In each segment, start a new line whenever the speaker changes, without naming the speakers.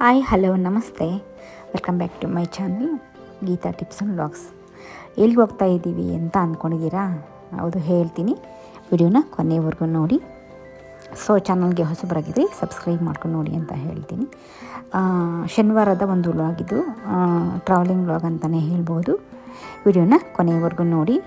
Hi, hello, ನಮಸ್ತೆ. Welcome back to my channel Geeta tips and vlogs. ಎಲ್ಲಿಗೆ ಹೋಗ್ತಾ ಇದ್ದೀವಿ ಅಂತ ಅಂದ್ಕೊಂಡಿದ್ದೀರಾ ಹೌದು, ಹೇಳ್ತೀನಿ. ವಿಡಿಯೋನ ಕೊನೆವರೆಗೂ ನೋಡಿ. ಸೊ, ಚಾನಲ್ಗೆ ಹೊಸಬರಾಗಿದ್ರಿ ಸಬ್ಸ್ಕ್ರೈಬ್ ಮಾಡ್ಕೊಂಡು ನೋಡಿ ಅಂತ ಹೇಳ್ತೀನಿ. ಶನಿವಾರದ ಒಂದು ವ್ಲಾಗ್ ಇದು. ಟ್ರಾವೆಲಿಂಗ್ ವ್ಲಾಗ್ ಅಂತಲೇ ಹೇಳ್ಬೋದು. ವಿಡಿಯೋನ ಕೊನೆವರೆಗೂ ನೋಡಿ.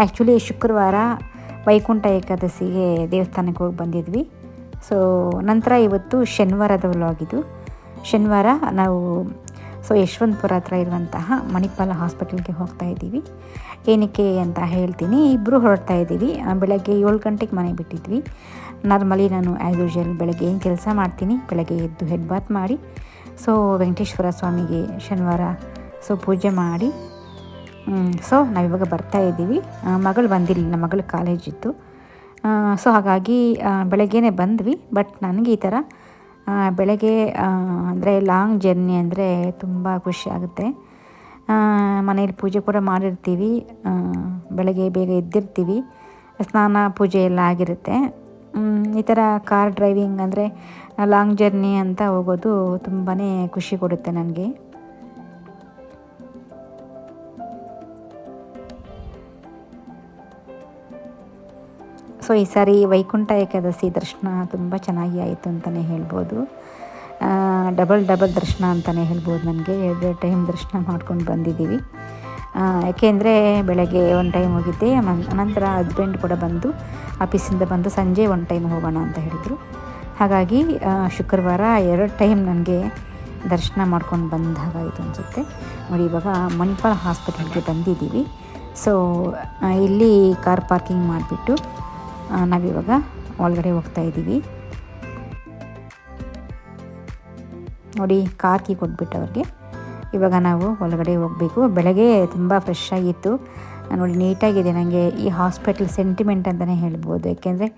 ಆ್ಯಕ್ಚುಲಿ ಶುಕ್ರವಾರ ವೈಕುಂಠ ಏಕಾದಶಿಗೆ ದೇವಸ್ಥಾನಕ್ಕೆ ಹೋಗಿ ಬಂದಿದ್ವಿ. ಸೊ ನಂತರ ಇವತ್ತು ಶನಿವಾರದ ವ್ಲಾಗ್ ಇದು ಶನಿವಾರ ನಾವು ಸೊ ಯಶವಂತಪುರ ಹತ್ರ ಇರುವಂತಹ ಮಣಿಪಾಲ ಹಾಸ್ಪಿಟಲ್ಗೆ ಹೋಗ್ತಾ ಇದ್ದೀವಿ. ಏನಕ್ಕೆ ಅಂತ ಹೇಳ್ತೀನಿ ಇಬ್ಬರು ಹೊರಡ್ತಾ ಇದ್ದೀವಿ. ಬೆಳಗ್ಗೆ ಏಳು ಗಂಟೆಗೆ ಮನೆ ಬಿಟ್ಟಿದ್ವಿ. ನಾರ್ಮಲಿ ನಾನು ಆ್ಯಸ್ ಯೂಶುವಲ್ ಬೆಳಗ್ಗೆ ಏನು ಕೆಲಸ ಮಾಡ್ತೀನಿ, ಬೆಳಗ್ಗೆ ಎದ್ದು ಹೆಡ್ ಬಾತ್ ಮಾಡಿ ಸೊ ವೆಂಕಟೇಶ್ವರ ಸ್ವಾಮಿಗೆ ಶನಿವಾರ ಸೊ ಪೂಜೆ ಮಾಡಿ ಸೊ ನಾವಿವಾಗ ಬರ್ತಾ ಇದ್ದೀವಿ. ಮಗಳು ನಮ್ಮ ಮಗಳು ಕಾಲೇಜ್ ಇತ್ತು ಸೊ ಹಾಗಾಗಿ ಬೆಳಗ್ಗೆ ಬಂದ್ವಿ ಬಟ್ ನನಗೆ ಈ ಥರ ಬೆಳಗ್ಗೆ ಅಂದರೆ ಲಾಂಗ್ ಜರ್ನಿ ಅಂದರೆ ತುಂಬ ಖುಷಿ ಆಗುತ್ತೆ. ಮನೇಲಿ ಪೂಜೆ ಕೂಡ ಮಾಡಿರ್ತೀವಿ. ಬೆಳಗ್ಗೆ ಬೇಗ ಎದ್ದಿರ್ತೀವಿ. ಸ್ನಾನ, ಪೂಜೆ ಎಲ್ಲ ಆಗಿರುತ್ತೆ. ಈ ಥರ ಕಾರ್ ಡ್ರೈವಿಂಗ್ ಅಂದರೆ ಲಾಂಗ್ ಜರ್ನಿ ಅಂತ ಹೋಗೋದು ತುಂಬಾ ಖುಷಿ ಕೊಡುತ್ತೆ ನನಗೆ. ಸೊ ಈ ಸಾರಿ ವೈಕುಂಠ ಏಕಾದಶಿ ದರ್ಶನ ತುಂಬ ಚೆನ್ನಾಗಿ ಆಯಿತು ಅಂತಲೇ ಹೇಳ್ಬೋದು. ಡಬಲ್ ಡಬಲ್ ದರ್ಶನ ಅಂತಲೇ ಹೇಳ್ಬೋದು ನನಗೆ. ಎರಡು ಟೈಮ್ ದರ್ಶನ ಮಾಡ್ಕೊಂಡು ಬಂದಿದ್ದೀವಿ. ಯಾಕೆಂದರೆ ಬೆಳಗ್ಗೆ ಒಂದು ಟೈಮ್ ಹೋಗಿದ್ದೆ. ಅನಂತರ ನಂತರ ಹಸ್ಬೆಂಡ್ ಕೂಡ ಬಂದು ಆಫೀಸಿಂದ ಬಂದು ಸಂಜೆ ಒಂದು ಟೈಮ್ ಹೋಗೋಣ ಅಂತ ಹೇಳಿದರು. ಹಾಗಾಗಿ ಶುಕ್ರವಾರ ಎರಡು ಟೈಮ್ ನನಗೆ ದರ್ಶನ ಮಾಡ್ಕೊಂಡು ಬಂದ ಹಾಗಾಯಿತು ಅನಿಸುತ್ತೆ. ನೋಡಿ, ಇವಾಗ ಮಣಿಪಾಲ್ ಹಾಸ್ಪಿಟಲ್ಗೆ ಬಂದಿದ್ದೀವಿ. ಸೊ ಇಲ್ಲಿ ಕಾರ್ ಪಾರ್ಕಿಂಗ್ ಮಾಡಿಬಿಟ್ಟು ನಾವಿವಾಗ ಒಳಗಡೆ ಹೋಗ್ತಾ ಇದ್ದೀವಿ. ನೋಡಿ ಕಾರ್ ಕೀ ಕೊಟ್ಬಿಟ್ಟು ಅವ್ರಿಗೆ ಇವಾಗ ನಾವು ಒಳಗಡೆ ಹೋಗಬೇಕು. ಬೆಳಗ್ಗೆ ತುಂಬ ಫ್ರೆಶ್ ಆಗಿತ್ತು. ನೋಡಿ, ನೀಟಾಗಿದೆ ನನಗೆ ಈ ಹಾಸ್ಪಿಟಲ್ ಸೆಂಟಿಮೆಂಟ್ ಅಂತಲೇ ಹೇಳ್ಬೋದು. ಯಾಕೆಂದರೆ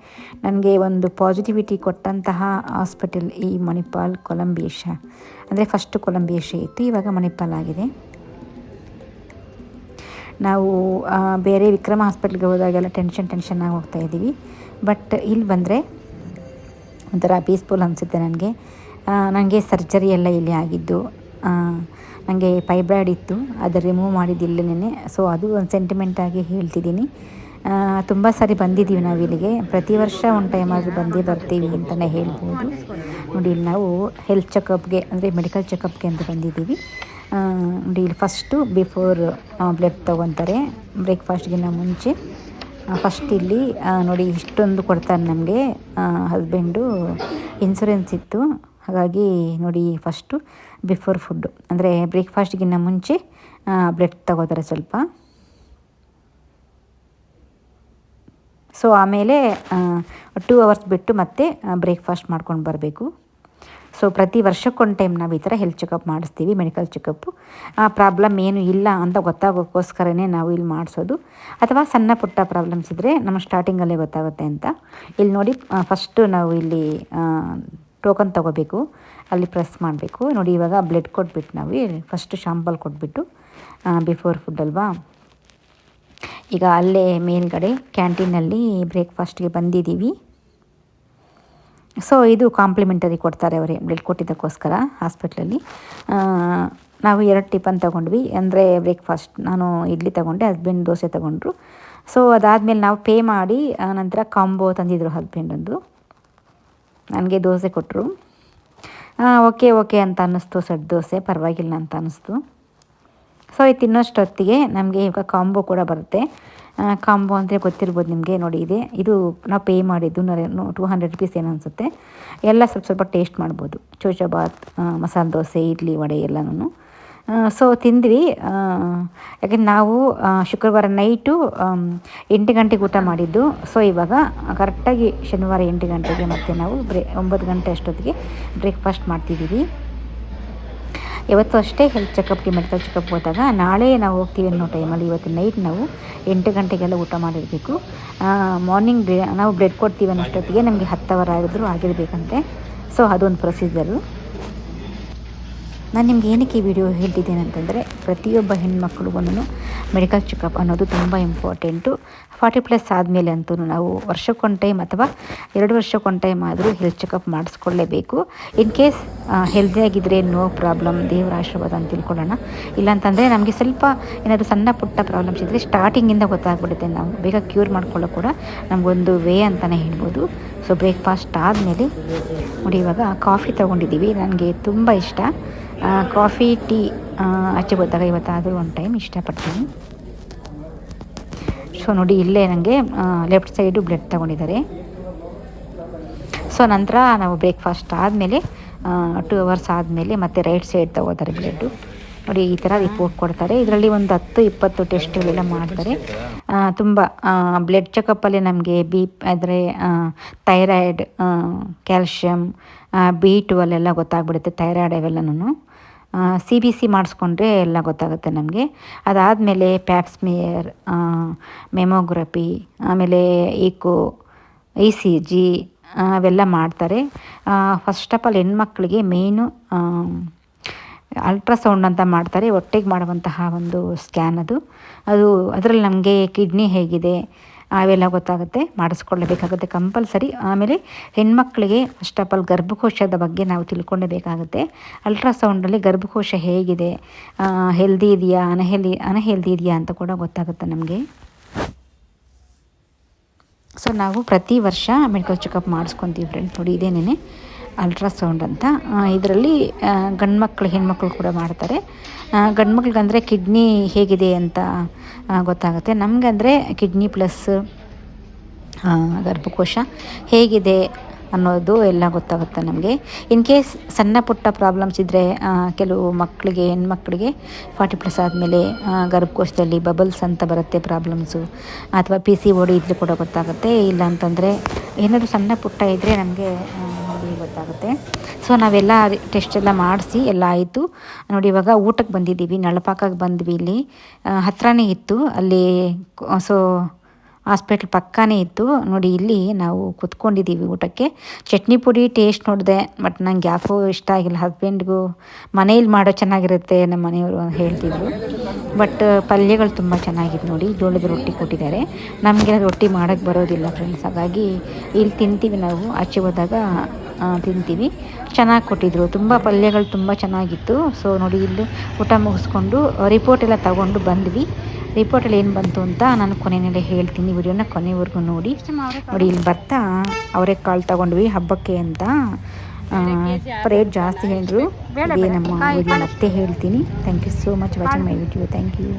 ನನಗೆ ಒಂದು ಪಾಸಿಟಿವಿಟಿ ಕೊಟ್ಟಂತಹ ಹಾಸ್ಪಿಟಲ್ ಈ ಮಣಿಪಾಲ್ ಕೊಲಂಬಿಯೇಷ ಅಂದರೆ ಫಸ್ಟ್ ಕೊಲಂಬಿಯೇಷ ಇತ್ತು. ಇವಾಗ ಮಣಿಪಾಲ್ ಆಗಿದೆ. ನಾವು ಬೇರೆ ವಿಕ್ರಮ ಹಾಸ್ಪಿಟ್ಲ್ಗೆ ಹೋದಾಗೆಲ್ಲ ಟೆನ್ಷನ್ ಟೆನ್ಷನ್ ಆಗಿ ಹೋಗ್ತಾ ಇದ್ದೀವಿ. ಬಟ್ ಇಲ್ಲಿ ಬಂದರೆ ಒಂಥರ ಪೀಸ್ಫುಲ್ ಅನಿಸುತ್ತೆ ನನಗೆ. ನನಗೆ ಸರ್ಜರಿ ಎಲ್ಲ ಇಲ್ಲಿ ಆಗಿದ್ದು ನನಗೆ ಫೈಬ್ರಾಯ್ಡ್ ಇತ್ತು, ಅದು ರಿಮೂವ್ ಮಾಡಿದ್ದಿಲ್ಲನೇ ಸೊ ಅದು ಒಂದು ಸೆಂಟಿಮೆಂಟಾಗಿ ಹೇಳ್ತಿದ್ದೀನಿ. ತುಂಬ ಸಾರಿ ಬಂದಿದ್ದೀವಿ ನಾವು ಇಲ್ಲಿಗೆ. ಪ್ರತಿ ವರ್ಷ ಒಂದು ಟೈಮ್ ಆದರೂ ಬಂದೇ ಬರ್ತೀವಿ ಅಂತಲೇ ಹೇಳ್ಬೋದು. ನೋಡಿ, ನಾವು ಹೆಲ್ತ್ ಚೆಕಪ್ಗೆ ಅಂದರೆ ಮೆಡಿಕಲ್ ಚೆಕಪ್ಗೆ ಅಂತ ಬಂದಿದ್ದೀವಿ. ನೋಡಿ ಇಲ್ಲಿ ಫಸ್ಟು ಬಿಫೋರ್ ಬ್ಲೆಡ್ ತೊಗೊತಾರೆ. ಬ್ರೇಕ್ಫಾಸ್ಟ್ಗಿನ್ನ ಮುಂಚೆ. ಫಸ್ಟ್ ಇಲ್ಲಿ ನೋಡಿ, ಇಷ್ಟೊಂದು ಕೊಡ್ತಾರೆ ನಮಗೆ ಹಸ್ಬೆಂಡು ಇನ್ಸೂರೆನ್ಸ್ ಇತ್ತು. ಹಾಗಾಗಿ, ನೋಡಿ ಫಸ್ಟು ಬಿಫೋರ್ ಫುಡ್ಡು ಅಂದರೆ ಬ್ರೇಕ್ಫಾಸ್ಟ್ಗಿನ್ನ ಮುಂಚೆ ಬ್ಲೆಡ್ ತಗೋತಾರೆ ಸ್ವಲ್ಪ. ಸೊ ಆಮೇಲೆ ಟೂ ಅವರ್ಸ್ ಬಿಟ್ಟು ಮತ್ತೆ ಬ್ರೇಕ್ಫಾಸ್ಟ್ ಮಾಡ್ಕೊಂಡು ಬರಬೇಕು. ಸೊ ಪ್ರತಿ ವರ್ಷಕ್ಕೊಂದು ಟೈಮ್ ನಾವು ಈ ಥರ ಹೆಲ್ತ್ ಚೆಕಪ್ ಮಾಡಿಸ್ತೀವಿ ಮೆಡಿಕಲ್ ಚೆಕಪ್ಪು ಆ ಪ್ರಾಬ್ಲಮ್ ಏನು ಇಲ್ಲ ಅಂತ ಗೊತ್ತಾಗೋಕ್ಕೋಸ್ಕರನೇ ನಾವು ಇಲ್ಲಿ ಮಾಡಿಸೋದು. ಅಥವಾ ಸಣ್ಣ ಪುಟ್ಟ ಪ್ರಾಬ್ಲಮ್ಸ್ ಇದ್ದರೆ ನಮ್ಮ ಸ್ಟಾರ್ಟಿಂಗಲ್ಲೇ ಗೊತ್ತಾಗುತ್ತೆ ಅಂತ. ಇಲ್ಲಿ ನೋಡಿ ಫಸ್ಟು ನಾವು ಇಲ್ಲಿ ಟೋಕನ್ ತೊಗೋಬೇಕು. ಅಲ್ಲಿ ಪ್ರೆಸ್ ಮಾಡಬೇಕು. ನೋಡಿ, ಇವಾಗ ಬ್ಲಡ್ ಕೊಟ್ಬಿಟ್ಟು ನಾವು ಫಸ್ಟ್ ಶಾಂಪಲ್ ಕೊಟ್ಬಿಟ್ಟು ಬಿಫೋರ್ ಫುಡ್ ಅಲ್ವಾ? ಈಗ ಅಲ್ಲೇ ಮೇಲ್ಗಡೆ ಕ್ಯಾಂಟೀನಲ್ಲಿ ಬ್ರೇಕ್ಫಾಸ್ಟ್ಗೆ ಬಂದಿದ್ದೀವಿ. ಸೊ ಇದು ಕಾಂಪ್ಲಿಮೆಂಟರಿ ಕೊಡ್ತಾರೆ ಅವರೇ ಬ್ಲಡ್ ಕೊಟ್ಟಿದ್ದಕ್ಕೋಸ್ಕರ ಹಾಸ್ಪಿಟ್ಲಲ್ಲಿ ನಾವು ಎರಡು ಟಿಫನ್ ತೊಗೊಂಡ್ವಿ. ಅಂದರೆ ಬ್ರೇಕ್ಫಾಸ್ಟ್ ನಾನು ಇಡ್ಲಿ ತೊಗೊಂಡೆ ಹಸ್ಬೆಂಡ್ ದೋಸೆ ತೊಗೊಂಡ್ರು. ಸೊ ಅದಾದಮೇಲೆ ನಾವು ಪೇ ಮಾಡಿ ನಂತರ ಕಾಂಬೋ ತಂದಿದ್ರು ಹಸ್ಬೆಂಡೊಂದು ನನಗೆ ದೋಸೆ ಕೊಟ್ಟರು ಓಕೆ ಓಕೆ ಅಂತ ಅನ್ನಿಸ್ತು ಸೆಟ್ ದೋಸೆ, ಪರವಾಗಿಲ್ಲ ಅಂತ ಅನ್ನಿಸ್ತು. ಸೊ ಇದು ತಿನ್ನೋಷ್ಟೊತ್ತಿಗೆ ನಮಗೆ ಈಗ ಕಾಂಬೋ ಕೂಡ ಬರುತ್ತೆ. ಕಾಂಬೋ ಅಂದರೆ ಗೊತ್ತಿರ್ಬೋದು ನಿಮಗೆ, ನೋಡಿ ಇದೆ. ಇದು ನಾವು ಪೇ ಮಾಡಿದ್ದು ಟೂ ಹಂಡ್ರೆಡ್ ರುಪೀಸ್ ಏನು ಅನಿಸುತ್ತೆ. ಎಲ್ಲ ಸ್ವಲ್ಪ ಸ್ವಲ್ಪ ಟೇಸ್ಟ್ ಮಾಡ್ಬೋದು. ಚೋಚಬಾತ್ ಮಸಾಲೆ ದೋಸೆ ಇಡ್ಲಿ, ವಡೆ ಎಲ್ಲನೂ ಸೊ ತಿಂದ್ವಿ. ಯಾಕೆಂದ್ರೆ ನಾವು ಶುಕ್ರವಾರ ನೈಟು ಎಂಟು ಗಂಟೆಗೆ ಊಟ ಮಾಡಿದ್ದು. ಸೊ ಇವಾಗ ಕರೆಕ್ಟಾಗಿ ಶನಿವಾರ ಎಂಟು ಗಂಟೆಗೆ ಮತ್ತೆ ನಾವು ಬ್ರೇ, ಒಂಬತ್ತು ಗಂಟೆ ಅಷ್ಟೊತ್ತಿಗೆ ಬ್ರೇಕ್ಫಾಸ್ಟ್ ಮಾಡ್ತಿದ್ದೀವಿ. ಇವತ್ತು ಅಷ್ಟೇ ಹೆಲ್ತ್ ಚೆಕಪ್ಗೆ ಮೆಡಿಕಲ್ ಚೆಕಪ್ ಹೋದಾಗ ನಾಳೆ ನಾವು ಹೋಗ್ತೀವಿ ಅನ್ನೋ ಟೈಮಲ್ಲಿ ಇವತ್ತು ನೈಟ್ ನಾವು ಎಂಟು ಗಂಟೆಗೆಲ್ಲ ಊಟ ಮಾಡಿರಬೇಕು. ಮಾರ್ನಿಂಗ್ ನಾವು ಬ್ರೆಡ್ ಕೊಡ್ತೀವಿ ಅನ್ನೋಷ್ಟೊತ್ತಿಗೆ ನಮಗೆ ಹತ್ತು ಅವರ್ ಆಗಿದ್ರು, ಆಗಿರಬೇಕಂತೆ. ಸೊ ಅದೊಂದು ಪ್ರೊಸೀಜರು ನಾನು ನಿಮ್ಗೆ ಏನಕ್ಕೆ ಈ ವಿಡಿಯೋ ಹೇಳ್ತಿದ್ದೇನೆ ಅಂತಂದರೆ, ಪ್ರತಿಯೊಬ್ಬ ಹೆಣ್ಮಕ್ಳಿಗೂ ಮೆಡಿಕಲ್ ಚೆಕಪ್ ಅನ್ನೋದು ತುಂಬ ಇಂಪಾರ್ಟೆಂಟು ಫಾರ್ಟಿ ಪ್ಲಸ್ ಆದಮೇಲೆ ಅಂತೂ ನಾವು ವರ್ಷಕ್ಕೊಂದು ಟೈಮ್ ಅಥವಾ ಎರಡು ವರ್ಷಕ್ಕೊಂದು ಟೈಮ್ ಆದರೂ ಹೆಲ್ತ್ ಚೆಕಪ್ ಮಾಡಿಸ್ಕೊಳ್ಳೇಬೇಕು. ಇನ್ ಕೇಸ್ ಹೆಲ್ದಿಯಾಗಿದ್ದರೆ ನೋ ಪ್ರಾಬ್ಲಮ್ ದೇವರ ಆಶೀರ್ವಾದ ಅಂತ ತಿಳ್ಕೊಳ್ಳೋಣ. ಇಲ್ಲಾಂತಂದರೆ ನಮಗೆ ಸ್ವಲ್ಪ ಏನಾದರೂ ಸಣ್ಣ ಪುಟ್ಟ ಪ್ರಾಬ್ಲಮ್ಸ್ ಇದ್ದರೆ ಸ್ಟಾರ್ಟಿಂಗಿಂದ ಗೊತ್ತಾಗ್ಬಿಡುತ್ತೆ. ನಾವು ಬೇಗ ಕ್ಯೂರ್ ಮಾಡ್ಕೊಳ್ಳೋ ಕೂಡ ನಮಗೊಂದು ವೇ ಅಂತಲೇ ಹೇಳ್ಬೋದು. ಸೊ ಬ್ರೇಕ್ಫಾಸ್ಟ್ ಆದಮೇಲೆ ನೋಡಿ ಇವಾಗ ಕಾಫಿ ತೊಗೊಂಡಿದ್ದೀವಿ. ನನಗೆ ತುಂಬ ಇಷ್ಟ. ಕಾಫಿ ಟೀ ಆಚೆ ಹೋದಾಗ ಇವತ್ತಾದರೂ ಒಂದು ಟೈಮ್ ಇಷ್ಟಪಡ್ತೀನಿ. ಸೊ ನೋಡಿ ಇಲ್ಲೇ ನನಗೆ ಲೆಫ್ಟ್ ಸೈಡು ಬ್ಲಡ್ ತೊಗೊಂಡಿದ್ದಾರೆ. ಸೊ ನಂತರ ನಾವು ಬ್ರೇಕ್ಫಾಸ್ಟ್ ಆದಮೇಲೆ ಟೂ ಅವರ್ಸ್ ಆದಮೇಲೆ ಮತ್ತೆ ರೈಟ್ ಸೈಡ್ ತೊಗೋತಾರೆ ಬ್ಲಡ್ಡು ನೋಡಿ, ಈ ಥರ ರಿಪೋರ್ಟ್ ಕೊಡ್ತಾರೆ. ಇದರಲ್ಲಿ ಒಂದು ಹತ್ತು, ಇಪ್ಪತ್ತು ಟೆಸ್ಟ್ಗಳೆಲ್ಲ ಮಾಡ್ತಾರೆ. ತುಂಬ ಬ್ಲಡ್ ಚೆಕಪ್ಪಲ್ಲಿ ನಮಗೆ ಬಿ ಅಂದರೆ ಥೈರಾಯ್ಡ್ ಕ್ಯಾಲ್ಶಿಯಮ್ ಬಿ ಟ್ವೆಲ್ ಗೊತ್ತಾಗ್ಬಿಡುತ್ತೆ ಥೈರಾಯ್ಡ್ ಅವೆಲ್ಲನೂ ಸಿ ಬಿ ಸಿ ಮಾಡಿಸ್ಕೊಂಡ್ರೆ ಎಲ್ಲ ಗೊತ್ತಾಗುತ್ತೆ ನಮಗೆ. ಅದಾದಮೇಲೆ ಪ್ಯಾಪ್ಸ್ಮಿಯರ್ ಮೆಮೋಗ್ರಫಿ ಆಮೇಲೆ ಈಕೋ ಇ ಸಿ ಜಿ ಅವೆಲ್ಲ ಮಾಡ್ತಾರೆ. ಫಸ್ಟ್ ಆಫ್ ಆಲ್ ಹೆಣ್ಮಕ್ಳಿಗೆ ಮೇಯ್ನು ಅಲ್ಟ್ರಾಸೌಂಡ್ ಅಂತ ಮಾಡ್ತಾರೆ ಹೊಟ್ಟೆಗೆ ಮಾಡುವಂತಹ ಒಂದು ಸ್ಕ್ಯಾನ್ ಅದು. ಅದು ಅದರಲ್ಲಿ ನಮಗೆ ಕಿಡ್ನಿ ಹೇಗಿದೆ, ಅವೆಲ್ಲ ಗೊತ್ತಾಗುತ್ತೆ, ಮಾಡಿಸ್ಕೊಳ್ಳಬೇಕಾಗುತ್ತೆ ಕಂಪಲ್ಸರಿ. ಆಮೇಲೆ ಹೆಣ್ಮಕ್ಳಿಗೆ ಫಸ್ಟ್ ಆಫ್ ಆಲ್ ಗರ್ಭಕೋಶದ ಬಗ್ಗೆ ನಾವು ತಿಳ್ಕೊಳ್ಳೇಬೇಕಾಗುತ್ತೆ ಅಲ್ಟ್ರಾಸೌಂಡಲ್ಲಿ ಗರ್ಭಕೋಶ ಹೇಗಿದೆ ಹೆಲ್ದಿ ಇದೆಯಾ ಅನಹೆಲ್ದಿ ಅನಹೆಲ್ದಿ ಇದೆಯಾ ಅಂತ ಕೂಡ ಗೊತ್ತಾಗುತ್ತೆ ನಮಗೆ. ಸೊ ನಾವು ಪ್ರತಿ ವರ್ಷ ಮೆಡಿಕಲ್ ಚೆಕಪ್ ಮಾಡಿಸ್ಕೊತೀವಿ ಫ್ರೆಂಡ್ ನೋಡಿ ಇದೇನೇ ಅಲ್ಟ್ರಾಸೌಂಡ್ ಅಂತ ಇದರಲ್ಲಿ ಗಂಡು ಮಕ್ಕಳು ಹೆಣ್ಮಕ್ಳು ಕೂಡ ಮಾಡ್ತಾರೆ. ಗಂಡು ಮಕ್ಳಿಗಂದರೆ ಕಿಡ್ನಿ ಹೇಗಿದೆ ಅಂತ ಗೊತ್ತಾಗುತ್ತೆ. ನಮಗೆ ಅಂದರೆ ಕಿಡ್ನಿ ಪ್ಲಸ್ ಗರ್ಭಕೋಶ ಹೇಗಿದೆ ಅನ್ನೋದು ಎಲ್ಲ ಗೊತ್ತಾಗುತ್ತೆ ನಮಗೆ. ಇನ್ ಕೇಸ್ ಸಣ್ಣ ಪುಟ್ಟ ಪ್ರಾಬ್ಲಮ್ಸ್ ಇದ್ದರೆ ಕೆಲವು ಮಕ್ಕಳಿಗೆ ಹೆಣ್ಮಕ್ಳಿಗೆ ಫಾರ್ಟಿ ಪ್ಲಸ್ ಆದಮೇಲೆ ಗರ್ಭಕೋಶದಲ್ಲಿ ಬಬಲ್ಸ್ ಅಂತ ಬರುತ್ತೆ ಪ್ರಾಬ್ಲಮ್ಸು. ಅಥವಾ ಪಿ ಸಿ ಓಡಿ ಇದ್ದರೆ ಕೂಡ ಗೊತ್ತಾಗುತ್ತೆ. ಇಲ್ಲ ಅಂತಂದರೆ ಏನಾದರೂ ಸಣ್ಣ ಪುಟ್ಟ ಇದ್ದರೆ ನಮಗೆ ಗೊತ್ತಾಗುತ್ತೆ. ಸೊ ನಾವೆಲ್ಲ ಟೆಸ್ಟ್ ಎಲ್ಲ ಮಾಡಿಸಿ ಎಲ್ಲ ಆಯಿತು. ನೋಡಿ, ಇವಾಗ ಊಟಕ್ಕೆ ಬಂದಿದ್ದೀವಿ. ನಳಪಾಕಕ್ಕೆ ಬಂದ್ವಿ ಇಲ್ಲಿ. ಹತ್ರನೇ ಇತ್ತು. ಅಲ್ಲಿ ಸೊ ಹಾಸ್ಪಿಟ್ಲ್ ಪಕ್ಕನೇ ಇತ್ತು. ನೋಡಿ, ಇಲ್ಲಿ ನಾವು ಕುತ್ಕೊಂಡಿದ್ದೀವಿ ಊಟಕ್ಕೆ. ಚಟ್ನಿ ಪುಡಿ ಟೇಸ್ಟ್ ನೋಡಿದೆ, ಬಟ್ ನಂಗೆ ಯಾಕೋ ಇಷ್ಟ ಆಗಿಲ್ಲ. ಹಸ್ಬೆಂಡ್ಗೂ ಮನೇಲಿ ಮಾಡೋ ಚೆನ್ನಾಗಿರುತ್ತೆ ನಮ್ಮ ಮನೆಯವರು ಹೇಳ್ತಿದ್ರು. ಬಟ್ ಪಲ್ಯಗಳು ತುಂಬ ಚೆನ್ನಾಗಿತ್ತು ನೋಡಿ, ಜೋಳದ ರೊಟ್ಟಿ ಕೊಟ್ಟಿದ್ದಾರೆ. ನಮಗೆ ರೊಟ್ಟಿ ಮಾಡೋಕ್ಕೆ ಬರೋದಿಲ್ಲ ಫ್ರೆಂಡ್ಸ್ ಹಾಗಾಗಿ ಇಲ್ಲಿ ತಿಂತೀವಿ ನಾವು. ಆಚೆ ಹೋದಾಗ ತಿಂತೀವಿ. ಚೆನ್ನಾಗಿ ಕೊಟ್ಟಿದ್ರು. ತುಂಬ ಪಲ್ಯಗಳು ತುಂಬ ಚೆನ್ನಾಗಿತ್ತು. ಸೊ ನೋಡಿ, ಇಲ್ಲಿ ಊಟ ಮುಗಿಸ್ಕೊಂಡು ರಿಪೋರ್ಟ್ ಎಲ್ಲ ತಗೊಂಡು ಬಂದ್ವಿ. ರಿಪೋರ್ಟಲ್ಲಿ ಏನು ಬಂತು ಅಂತ ನಾನು ಕೊನೆಯಲ್ಲೇ ಹೇಳ್ತೀನಿ. ವಿಡಿಯೋನ ಕೊನೆವರೆಗೂ ನೋಡಿ. ನೋಡಿ ಇಲ್ಲಿ ಬರ್ತಾ ಅವರೇ ಕಾಳು ತಗೊಂಡ್ವಿ ಹಬ್ಬಕ್ಕೆ ಅಂತ. ರೇಟ್ ಜಾಸ್ತಿ ಹೇಳಿದ್ರು. ನಮ್ಮ ಮತ್ತೆ ಹೇಳ್ತೀನಿ. Thank you so much watching my video thank you